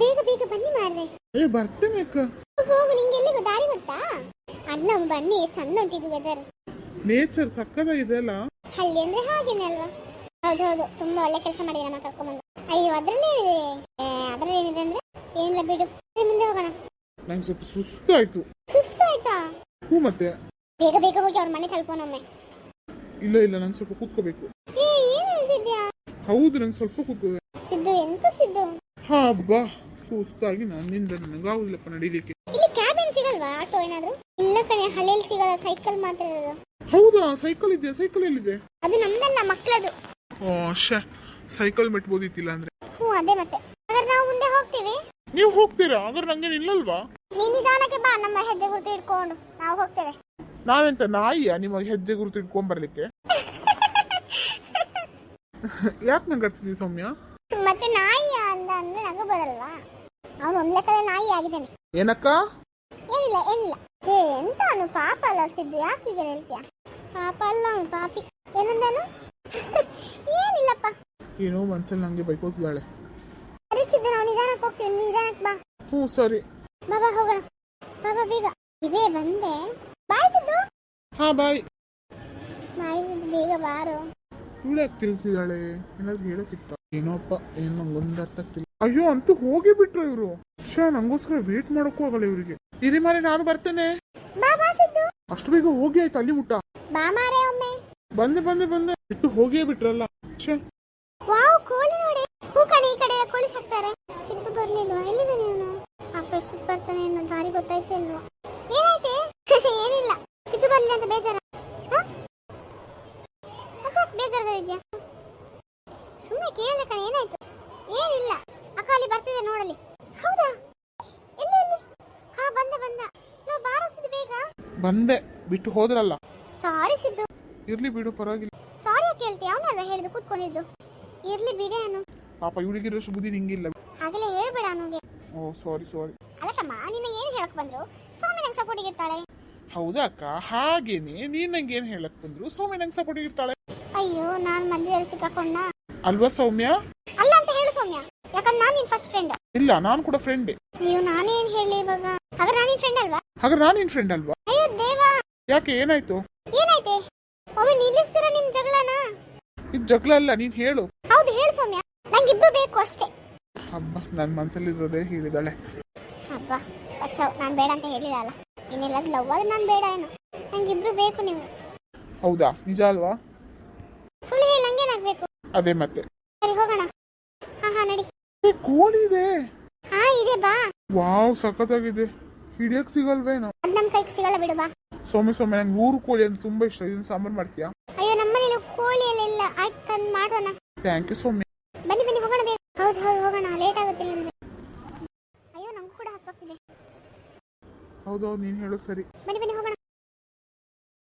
ಬೇಗ ಬೇಗ ಬನ್ನಿ ಮಾಡ್ರೆ ಏ ಬರ್ತೇನೆ ಅಕ್ಕ. ಹೋಗು ನಿಂಗೆ ಎಲ್ಲಿಗೂ ದಾರಿ ಗೊತ್ತಾ? ಅಲ್ಲ ಬನ್ನಿ ಎಷ್ಟು ಚಂದ ಉಂಟಿದೆ ವೆದರ್ ನೇಚರ್ ಸಕ್ಕದಾಗಿದೆ ಅಲ್ಲ? ಹಳ್ಳಿ ಅಂದ್ರೆ ಹಾಗೇನೆ ಅಲ್ವಾ? ಹೌದು ಹೌದು ತುಂಬಾ ಒಳ್ಳೆ ಕೆಲಸ ಮಾಡಿ ನಮ್ಮ ಕರ್ಕೊಂಡ್ಬಂದು ಅಯ್ಯೋ ಅದ್ರಲ್ಲಿ ಏನಿದೆ? ಏ, ಅದ್ರಲ್ಲಿ ಏನಿದೆ ಅಂದ್ರೆ? ಏನಿಲ್ಲ ಬಿಡು. ಸರಿ, ಮುಂದೆ ಹೋಗೋಣ. ನಂಗೆ ಸ್ವಲ್ಪ ಸುಸ್ತಾಯ್ತು. ಸುಸ್ತಾಯ್ತಾ? ಹೂ ಮತ್ತೆ? ಬೇಗ ಬೇಗ ಹೋಗಿ ಅವ್ರ ಮನೆ ತಲುಪೋನೊಮ್ಮೆ ಇಲ್ಲ ಇಲ್ಲ ನಂಗೆ ಸ್ವಲ್ಪ ಕೂತ್ಕೋಬೇಕು. ಏ ಏನ್ ಅನ್ಸಿದ್ಯಾ? ಹೌದು ನಂಗೆ ಸ್ವಲ್ಪ ಕೂತ್ಕೋಬೇಕು ಸಿದ್ದು ಎಂತ ಸಿದ್ದು? ಹಾ ಬಾ. ಸುಸ್ತಾಗಿ ನನ್ನಿಂದ ನನಗಾಗುದಿಲ್ಲಪ್ಪ ನಡೀಲಿಕ್ಕೆ. ಇಲ್ಲಿ ಕ್ಯಾಬಿನ್ ಸಿಗಲ್ವಾ? ಆಟೋ ಏನಾದ್ರು? ಇಲ್ಲ ಕಣೆ ಹಳ್ಳಿಯಲ್ಲಿ ಸಿಗಲ್ಲ ಸೈಕಲ್ ಮಾತ್ರ ಇರೋದು. ಹೌದಾ? ಸೈಕಲ್ ಇದೆಯಾ? ಸೈಕಲ್ ಎಲ್ಲಿದೆ? ಅದು ನಮ್ದಲ್ಲ ಮಕ್ಕಳದು ಓ ಶೇ. ಸೈಕಲ್ ಮೆಟ್ಬೋದಿತ್ತಿಲ್ಲ ಅಂದ್ರೆ. ಹ್ಞೂ ಅದೇ ಮತ್ತೆ. ಹಾಗಾದ್ರೆ ನಾವು ಮುಂದೆ ಹೋಗ್ತೀವಿ? ನೀವು ಹೋಗ್ತೀರಾ? ಹಾಗಾದ್ರೆ ನಂಗೆ ನಿಲ್ಲಲ್ವಾ ನೀನ್ ನಿಧಾನಕ್ಕೆ ಬಾ ನಮ್ಮ ಹೆಜ್ಜೆ ಗುರುತು ಇಟ್ಕೊಂಡು ನಾವು ಹೋಗ್ತೇವೆ. ನಾವೆಂತ ನಾಯಿಯ? ನಿಮಗೆ ಹೆಜ್ಜೆ ಗುರುತು ಇಟ್ಕೊಂಡ್ ಬರ್ಲಿಕ್ಕೆ? ಯಾಕೆ ನಂಗೆ ಸೌಮ್ಯ? ಮತ್ತೆ ನಾಯಿಯ ಅಂದ ಅಂದ್ರೆ ನಂಗೆ ಬರಲ್ವಾ? ಅವನು ಒಂದ್ ಲೆಕ್ಕದ ನಾಯಿ ಆಗಿದ್ದಾನೆ. ಏನಕ್ಕ? ಏನಿಲ್ಲ ಏನಿಲ್ಲ. ಹೇ ಎಂತ ಅವನು ಪಾಪ ಅಲ್ಲ ಸಿದ್ದು ಯಾಕೆ ಹೀಗೆ ಹೇಳ್ತೀಯ? ಪಾಪ ಅಲ್ಲ ಅವನು ಪಾಪಿ. ಏನಂದನು? ಏನಿಲ್ಲಪ್ಪ. ಏನೋ ಮನ್ಸಲ್ಲಿ ನಂಗೆ ಬೈಕೋತಿದ್ದಾಳೆ. ಸರಿ ಸಿದ್ದು ನಾವು ನಿಧಾನಕ್ಕೆ ಹೋಗ್ತೀವಿ ನೀನ್ ನಿಧಾನಕ್ಕೆ ಬಾ. ಹ್ಞೂ ಸರಿ. ಬಾ ಬಾ ಹೋಗೋಣ. ಬಾಬಾ ಬೇಗ. ಇದೇ ಬಂದೆ. ಬಾಯ್ ಸಿದ್ದು. ಹಾ ಬಾಯ್. ಬಾಯ್ ಸಿದ್ದು ಬೇಗ ಬಾರು. ಇವಳು ಯಾಕೆ ತಿರುಗ್ತಿದ್ದಾಳೆ? ಏನಾದ್ರು ಹೇಳೋಕ್ಕಿತ್ತ ಏನೋಪ್ಪ ಏನು ನಂಗೊಂದು ಅರ್ಥ ಆಗ್ತಿಲ್ಲ. ಅಯ್ಯೋ ಅಂತೂ ಹೋಗಿ ಬಿಟ್ರು ಇವರು. ಶಾ ನಂಗೋಸ್ಕರ ವೇಟ್ ಮಾಡೋಕ್ಕೂ ಆಗಲ್ಲ ಇವರಿಗೆ. ಇರಿ ಮಾರೆ ನಾನು ಬರ್ತೇನೆ. ಅಷ್ಟು ಬೇಗ ಹೋಗಿ ಆಯ್ತು ಅಲ್ಲಿ ಮುಟ್ಟ ಬಂದೆ ಬಂದೆ ಬಂದೆ. ಬಿಟ್ಟು ಹೋಗಿಯೇ ಬಿಟ್ರಲ್ಲ. ಛೇ. ವಾವ್ ಕೋಳಿ ನೋಡಿ. ಹೂ ಕಡೆ ಈ ಕಡೆ ಕೋಳಿ ಸಾಕ್ತಾರೆ. ಸಿದ್ದು ಬರ್ಲಿಲ್ವಾ? ಎಲ್ಲಿದ್ದಾನೆ ಅವನು ಪಾಪ ಎಷ್ಟೊತ್ತು ಬರ್ತಾನೆ ಅನ್ನೋ ದಾರಿ ಗೊತ್ತಾಯ್ತು ಇಲ್ವಾ? ಏನಾಯ್ತೆ? ಏನಿಲ್ಲ. ಸಿದ್ದು ಬರ್ಲಿಲ್ಲ ಅಂತ ಬೇಜಾರ. ಬೇಜಾರದಿದ್ಯಾ ಸುಮ್ಮನೆ ಕೇಳಿದೆ ಕಣೆ ಏನಾಯ್ತು? ಏನಿಲ್ಲ. ಅಕ್ಕ ಅಲ್ಲಿ ಬರ್ತಿದೆ ನೋಡಲಿ ಹೌದಾ? ಎಲ್ಲಿ ಎಲ್ಲಿ? ಹಾ ಬಂದೆ ಬಂದ. ನಾವು ಬಾರಸಿದ್ ಸಿದ್ದು ಬೇಗ. ಬಂದೆ. ಬಿಟ್ಟು ಹೋದ್ರಲ್ಲ. ಸಾರಿ ಸಿದ್ದು. ಇರ್ಲಿ ಬಿಡು ಪರವಾಗಿಲ್ಲ. ಸಾರಿ ಕೇಳ್ತಿ ಅವನಲ್ವಾ ಹೇಳಿದ್ದು ಕೂತ್ಕೊಂಡಿದ್ದು. ಇರ್ಲಿ ಬಿಡೆ ಅನು. ಪಾಪ ಇವಳಿಗಿರೋಷ್ಟು ಬುದ್ಧಿ ನಿಂಗಿಲ್ಲ. ಹಾಗೆಲ್ಲ ಹೇಳ್ಬೇಡ ಅವನಿಗೆ ಓ ಸಾರಿ ಸಾರಿ ಅಲ್ಲಕ್ಕಮ್ಮ ನಿನಗೆ ಏನು ಹೇಳಕ್ ಬಂದ್ರು? ಸೌಮ್ಯ ನಂಗೆ ಸಪೋರ್ಟಿಗೆ ಇರ್ತಾಳೆ? ಹೌದಾ ಅಕ್ಕ? ಹಾಗೇನೆ ನೀನ್ ನಂಗೆ ಏನ್ ಹೇಳಕ್ ಬಂದ್ರು? ಸೌಮ್ಯ ನಂಗೆ ಸಪೋರ್ಟ್ ಇರ್ತಾಳೆ? ಅಯ್ಯೋ ನಾನು ಮಂದಿ ಸಿಕ್ಕಾಕೊಂಡ ಅಲ್ವಾ ಸೌಮ್ಯ ಅಲ್ಲ ಅಂತ ಹೇಳು ಸೌಮ್ಯ ಯಾಕಂದ್ರೆ ನಾನು ನಿನ್ ಫಸ್ಟ್ ಫ್ರೆಂಡ್ ಇಲ್ಲ ನಾನು ಕೂಡ ಫ್ರೆಂಡೇ ನೀವು ನಾನೇನ್ ಹೇಳಿ ಇವಾಗ? ಹಾಗಾದ್ರೆ ನಾನು ನಿನ್ ಫ್ರೆಂಡ್ ಅಲ್ವಾ? ಹಾಗಾದ್ರೆ ನಾನು ನಿನ್ ಫ್ರೆಂಡ್ ಅಲ್ವಾ? ಅಯ್ಯೋ ದೇವಾ! ಯಾಕೆ ಏನಾಯ್ತು? ಏನಾಯ್ತೆ? ಒಮ್ಮೆ ನಿಲ್ಲಿಸ್ತೀರಾ ನಿಮ್ ಜಗಳನ? ಇದು ಜಗಳ ಅಲ್ಲ ನೀನ್ ಹೇಳು. ಹೌದು ಹೇಳು ಸೌಮ್ಯ. ನಂಗಿಬ್ರು ಬೇಕು ಅಷ್ಟೇ. ಅಬ್ಬ ನನ್ನ ಮನ್ಸಲ್ಲಿರೋದೇ ಹೇಳಿದಾಳೆ ಅಪ್ಪ ಅಚ್ಚಾ ನಾನು ಬೇಡ ಅಂತ ಹೇಳಿದ ಅಲ್ಲ. ಇನ್ನೆಲ್ಲದು ಲವ್ ಆದ್ರೆ ನಾನು ಬೇಡ ಏನು? ನಂಗಿಬ್ರು ಬೇಕು ನೀವು. ಹೌದಾ? ನಿಜ ಅಲ್ವಾ? ಸುಳ್ಳು ಹೇಳಂಗೇನಾಗ್ಬೇಕು ಅದೇ ಮತ್ತೆ. ಕೋಳಿ ಇದೆ ಹಾ ಇದೆ ಬಾ. ವಾವ್ ಸಖತ್ತಾಗಿದೆ. ಹಿಡಿಯಕ್ ಸಿಗಲ್ವೇನೋ ಅದ್ ನಮ್ ಕೈಗೆ ಸಿಗಲ್ಲ ಬಿಡು ಬಾ. ಸೊಮ್ಮೆ ಸೊಮ್ಮೆ ನಂಗೆ ಊರು ಕೋಳಿ ಅಂತ ತುಂಬಾ ಇಷ್ಟ. ಇದನ್ನ ಸಾಂಬಾರ್ ಮಾಡ್ತೀಯಾ? ಅಯ್ಯೋ ನಮ್ಮನೇಲಿ ಕೋಳಿ ಎಲ್ಲ ಇಲ್ಲ. ಆಯ್ತು ತಂದು ಮಾಡೋಣ. ಥ್ಯಾಂಕ್ ಯು ಸೊಮ್ಮೆ ಬನ್ನಿ ಬನ್ನಿ ಹೋಗೋಣ ಬೇಗ. ಹೌದು ಹೌದು ಹೋಗೋಣ. ಲೇಟ್ ಅಂದ್ರೆ. ಅಯ್ಯೋ ನಂಗೂ ಕೂಡ ಹಸ್ವಾಗ್ತಿದೆ. ಹೌದೌದು ನೀನು ಹೇಳೋದು ಸರಿ. ಬನ್ನಿ.